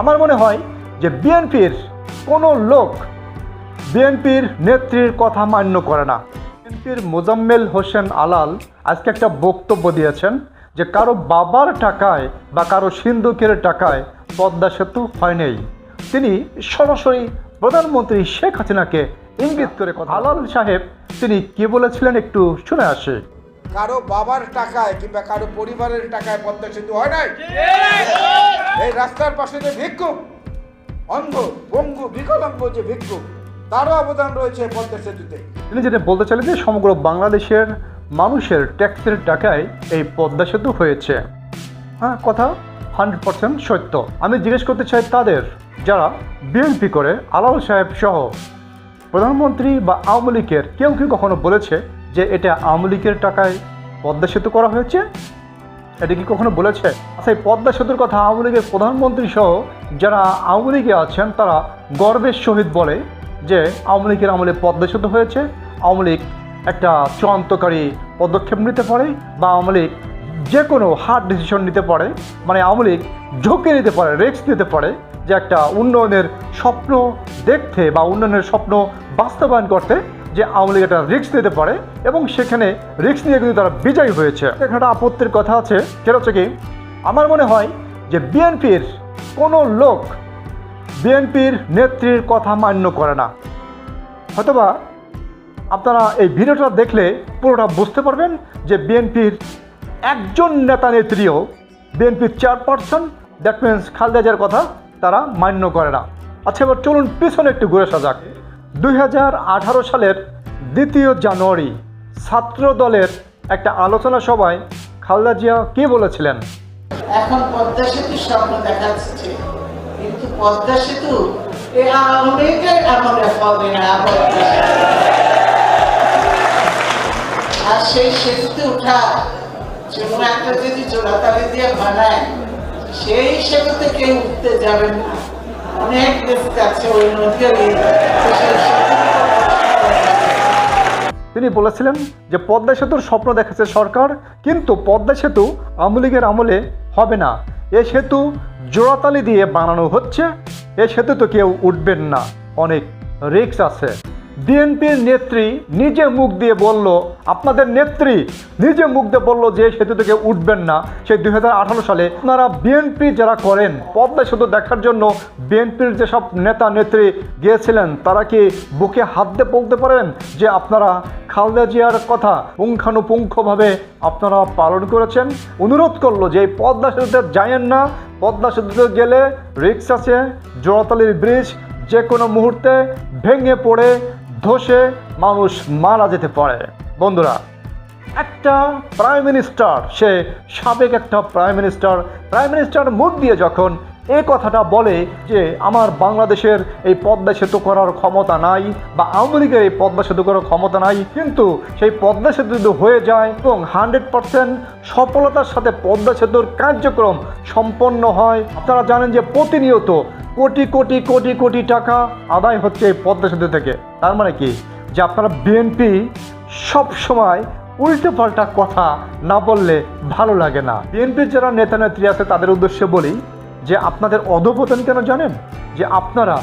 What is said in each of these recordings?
আমার মনে হয় যে বিএনপির কোনো লোক বিএনপির নেত্রীর কথা মান্য করে না। বিএনপির মোজাম্মেল হোসেন আলাল আজকে একটা বক্তব্য দিয়েছেন যে কারও বাবার টাকায় বা কারও সিন্ধুকের টাকায় পদ্মা সেতু হয় নাই। তিনি সরাসরি প্রধানমন্ত্রী শেখ হাসিনাকে ইঙ্গিত করে কথা আলাল সাহেব তিনি কি বলেছিলেন একটু শুনে আসে। কারও বাবার টাকায় কিংবা কারও পরিবারের টাকায় পদ্মা সেতু হয় নাই? এই রাস্তার পাশে যে ভিক্ষুক অন্ধ পঙ্গু বিকলাঙ্গ যে ভিক্ষুক তারও অবদান রয়েছে পদ্মা সেতুতে। তিনি যেটা বলতে চাইলেন যে সমগ্র বাংলাদেশের মানুষের ট্যাক্সের টাকায় এই পদ্মা সেতু হয়েছে। হ্যাঁ কথা হান্ড্রেড পার্সেন্ট সত্য। আমি জিজ্ঞেস করতে চাই তাদের, যারা বিএনপি করে, আলাল সাহেব সহ প্রধানমন্ত্রী বা আওয়ামী লীগের, কেউ কেউ কখনো বলেছে যে এটা আওয়ামী লীগের টাকায় পদ্মা সেতু করা হয়েছে? এটা কি কখনো বলেছে? আচ্ছা এই পদ্মা সেতুর কথা আওয়ামী লীগের প্রধানমন্ত্রী সহ যারা আওয়ামী লীগে আছেন, তারা গর্বের সহিত বলে যে আওয়ামী লীগের আমলে পদ্মা সেতু হয়েছে, আওয়ামী লীগ একটা চূড়ান্তকারী পদক্ষেপ নিতে পারে বা আওয়ামী লীগ যে কোনো হার্ড ডিসিশন নিতে পারে মানে আওয়ামী লীগ ঝুঁকে নিতে পারে রিস্ক নিতে পারে যে একটা উন্নয়নের স্বপ্ন দেখতে বা উন্নয়নের স্বপ্ন বাস্তবায়ন করতে যে আওয়ামী লীগ একটা রিস্ক নিতে পারে এবং সেখানে রিস্ক নিয়ে কিন্তু তারা বিজয়ী হয়েছে। এখানে একটা আপত্তির কথা আছে, সেটা হচ্ছে কি, আমার মনে হয় যে বিএনপির কোনো লোক বিএনপির নেত্রীর কথা মান্য করে না। হয়তোবা আপনারা এই ভিডিওটা দেখলে পুরোটা বুঝতে পারবেন যে বিএনপির একজন নেতা নেত্রীও বিএনপির চেয়ারপারসন দ্যাট মিনস খালেদা জিয়ার কথা তারা মান্য করে না। আচ্ছা এবার চলুন পিছনে একটু ঘুরে সাজাক দুই হাজার আঠারো সালের দ্বিতীয় জানুয়ারি ছাত্র দলের একটা আলোচনা সভায় খালেদা জিয়া কী বলেছিলেন? এখন পদ্মা সেতু স্বপ্ন দেখাচ্ছে কিন্তু পদ্মা সেতু আর সেই সেতুতে উঠা জন্য একটা যদি জোড়াতালি দিয়ে বানায়, সেই সেতুতে কেউ উঠতে যাবেন না। অনেক তিনি বলেছিলেন যে পদ্মা সেতুর স্বপ্ন দেখেছে সরকার, কিন্তু পদ্মা সেতু আওয়ামী আমলে হবে না। এ সেতু জোড়াতালি দিয়ে বানানো হচ্ছে, এ সেতু তো কেউ উঠবেন না, অনেক রিক্স আছে। বিএনপির নেত্রী নিজে মুখ দিয়ে বলল, আপনাদের নেত্রী নিজে মুখ দিয়ে বলল যে সেতু থেকে উঠবেন না। সেই দু হাজার আঠারো সালে আপনারা বিএনপি যারা করেন, পদ্মা সেতু দেখার জন্য বিএনপির যেসব নেতা নেত্রী গিয়েছিলেন, তারা কি বুকে হাত দিয়ে বলতে পারেন যে আপনারা খালদা জিয়ার কথা পুঙ্খানুপুঙ্খভাবে আপনারা পালন করেছেন? অনুরোধ করল যে, এই পদ্মা সেতুতে যায়েন না। পদ্মা সেতুতে গেলে রিক্স আছে, জোড়াতালির ব্রিজ যে কোনো মুহূর্তে ভেঙে পড়ে ধসে মানুষ মারা যেতে পারে। বন্ধুরা, একটা প্রাইম মিনিস্টার, সে সাবেক একটা প্রাইম মিনিস্টার প্রাইম মিনিস্টার মুখ দিয়ে যখন এই কথাটা বলে যে আমার বাংলাদেশের এই পদ্মা সেতু করার ক্ষমতা নাই বা আওয়ামী লীগের এই পদ্মা সেতু করার ক্ষমতা নাই, কিন্তু সেই পদ্মা সেতু যদি হয়ে যায় এবং হান্ড্রেড পার্সেন্ট সফলতার সাথে পদ্মা সেতুর কার্যক্রম সম্পন্ন হয়, আপনারা জানেন যে প্রতিনিয়ত কোটি কোটি কোটি কোটি টাকা আদায় হচ্ছে এই পদ্মা সেতু থেকে। তার মানে কি? যে আপনারা বিএনপি সব সময় উল্টো পাল্টা কথা না বললে ভালো লাগে না। বিএনপির যারা নেতা নেত্রী আছে, তাদের উদ্দেশ্যে বলি যে আপনাদের অধপতন কেন জানেন? যে আপনারা,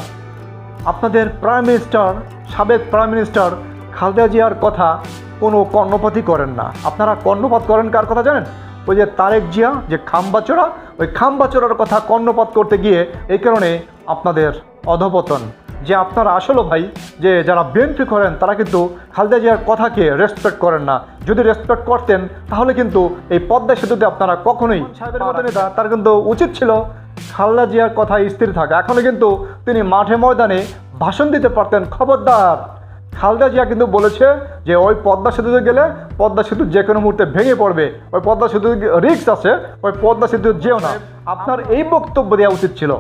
আপনাদের প্রাইম মিনিস্টার সাবেক প্রাইম মিনিস্টার খালেদা জিয়ার কথা কোনো কর্ণপাতই করেন না। আপনারা কর্ণপাত করেন কার কথা জানেন? ওই যে তারেক জিয়া, যে খাম্বাচোরা, ওই খাম্বাচোরার কথা কর্ণপাত করতে গিয়ে এই কারণে আপনাদের অধপতন। যে আপনারা আসলে ভাই, যে যারা বিএনপি করেন, তারা কিন্তু খালেদা জিয়ার কথাকে রেসপেক্ট করেন না। যদি রেসপেক্ট করতেন, তাহলে কিন্তু এই পদ্মা সেতুতে আপনারা কখনোই নেতা, তার কিন্তু উচিত ছিল খালেদা জিয়ার কথা স্থির থাকা। এখনও কিন্তু তিনি মাঠে ময়দানে ভাষণ দিতে পারতেন। খবরদার। খালেদা জিয়া কিন্তু বলেছে যে ওই পদ্মা সেতুতে গেলে পদ্মা সেতু যে কোনো মুহূর্তে ভেঙে পড়বে। ওই পদ্মা সেতু রিক্স আছে, ওই পদ্মা সেতু যেও না। আপনার এই বক্তব্য দেওয়া উচিত ছিল।